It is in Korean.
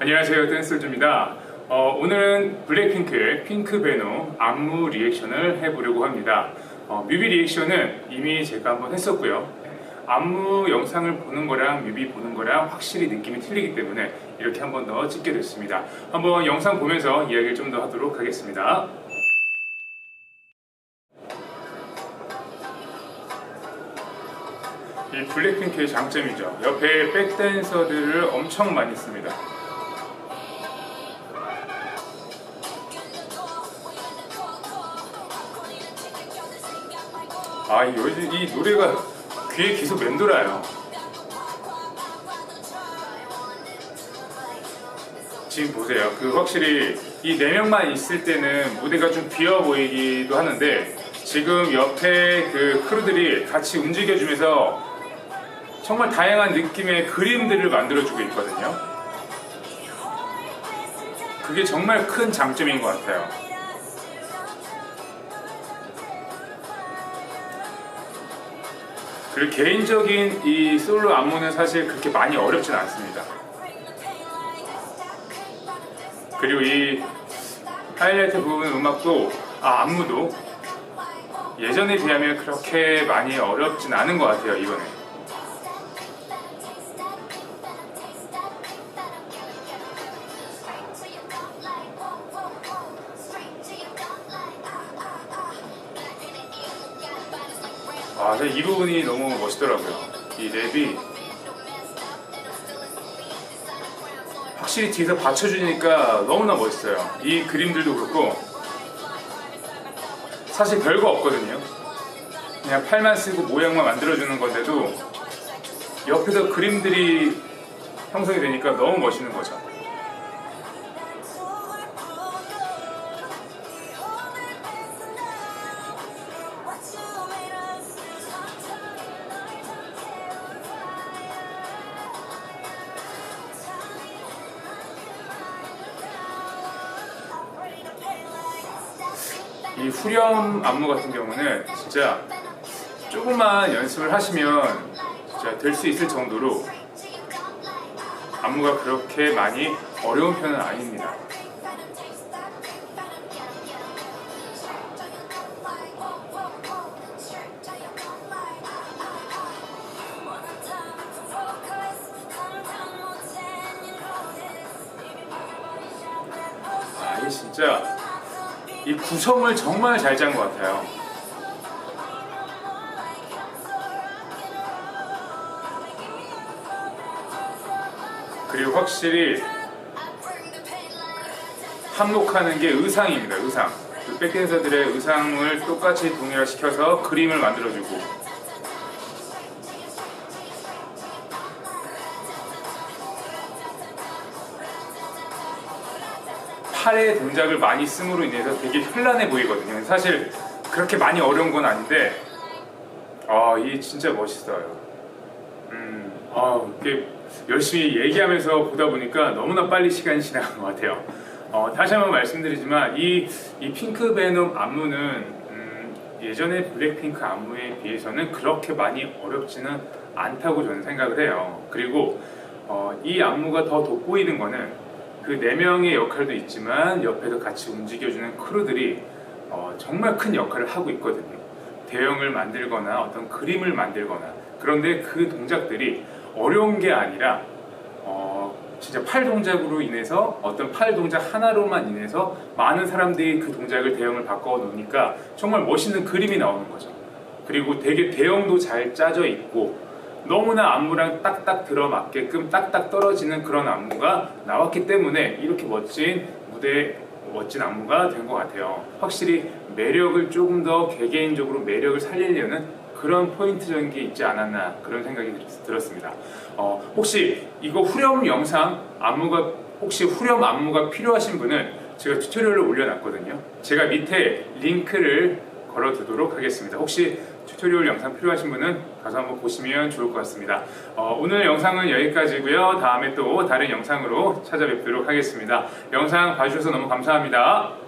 안녕하세요 댄솔즈입니다. 어, 오늘은 블랙핑크의 핑크 베노 안무 리액션을 해보려고 합니다. 어, 뮤비 리액션은 이미 제가 한번 했었고요. 안무 영상을 보는 거랑 뮤비 보는 거랑 확실히 느낌이 틀리기 때문에 이렇게 한번 더 찍게 됐습니다. 한번 영상 보면서 이야기를 좀 더 하도록 하겠습니다. 이 블랙핑크의 장점이죠. 옆에 백댄서들을 엄청 많이 씁니다 아, 이, 요즘 이 노래가 귀에 계속 맴돌아요. 지금 보세요. 그 확실히 이 네 명만 있을 때는 무대가 좀 비어 보이기도 하는데 지금 옆에 그 크루들이 같이 움직여주면서 정말 다양한 느낌의 그림들을 만들어주고 있거든요. 그게 정말 큰 장점인 것 같아요. 그리고 개인적인 이 솔로 안무는 사실 그렇게 많이 어렵진 않습니다. 그리고 이 하이라이트 부분 음악도 아 안무도 예전에 비하면 그렇게 많이 어렵진 않은 것 같아요 이번에. 아, 저이 부분이 너무 멋있더라고요. 이 랩이 확실히 뒤에서 받쳐주니까 너무나 멋있어요. 이 그림들도 그렇고 사실 별거 없거든요. 그냥 팔만 쓰고 모양만 만들어주는 건데도 옆에서 그림들이 형성이 되니까 너무 멋있는 거죠. 이 후렴 안무 같은 경우는 진짜 조금만 연습을 하시면 진짜 될 수 있을 정도로 안무가 그렇게 많이 어려운 편은 아닙니다. 아, 이 진짜 이 구성을 정말 잘 짠 것 같아요. 그리고 확실히 한몫하는 게 의상입니다. 의상. 그 백댄서들의 의상을 똑같이 동일화시켜서 그림을 만들어주고 팔의 동작을 많이 씀으로 인해서 되게 현란해 보이거든요. 사실 그렇게 많이 어려운 건 아닌데, 아, 이 진짜 멋있어요. 음, 아, 이게 열심히 얘기하면서 보다 보니까 너무나 빨리 시간이 지나간 것 같아요. 어, 다시 한번 말씀드리지만 이, 이 핑크 베놈 안무는 음, 예전에 블랙핑크 안무에 비해서는 그렇게 많이 어렵지는 않다고 저는 생각을 해요. 그리고 어, 이 안무가 더 돋보이는 거는 그 네 명의 역할도 있지만 옆에서 같이 움직여주는 크루들이 어, 정말 큰 역할을 하고 있거든요. 대형을 만들거나 어떤 그림을 만들거나 그런데 그 동작들이 어려운 게 아니라 어, 진짜 팔 동작으로 인해서 어떤 팔 동작 하나로만 인해서 많은 사람들이 그 동작을 대형을 바꿔 놓으니까 정말 멋있는 그림이 나오는 거죠. 그리고 되게 대형도 잘 짜져 있고 너무나 안무랑 딱딱 들어맞게끔 딱딱 떨어지는 그런 안무가 나왔기 때문에 이렇게 멋진 무대 멋진 안무가 된 것 같아요. 확실히 매력을 조금 더 개개인적으로 매력을 살리려는 그런 포인트적인 게 있지 않았나 그런 생각이 들- 들었습니다. 어, 혹시 이거 후렴 영상 안무가 혹시 후렴 안무가 필요하신 분은 제가 튜토리얼을 올려놨거든요. 제가 밑에 링크를 걸어두도록 하겠습니다. 혹시 튜토리얼 영상 필요하신 분은 가서 한번 보시면 좋을 것 같습니다. 어, 오늘 영상은 여기까지고요. 다음에 또 다른 영상으로 찾아뵙도록 하겠습니다. 영상 봐주셔서 너무 감사합니다.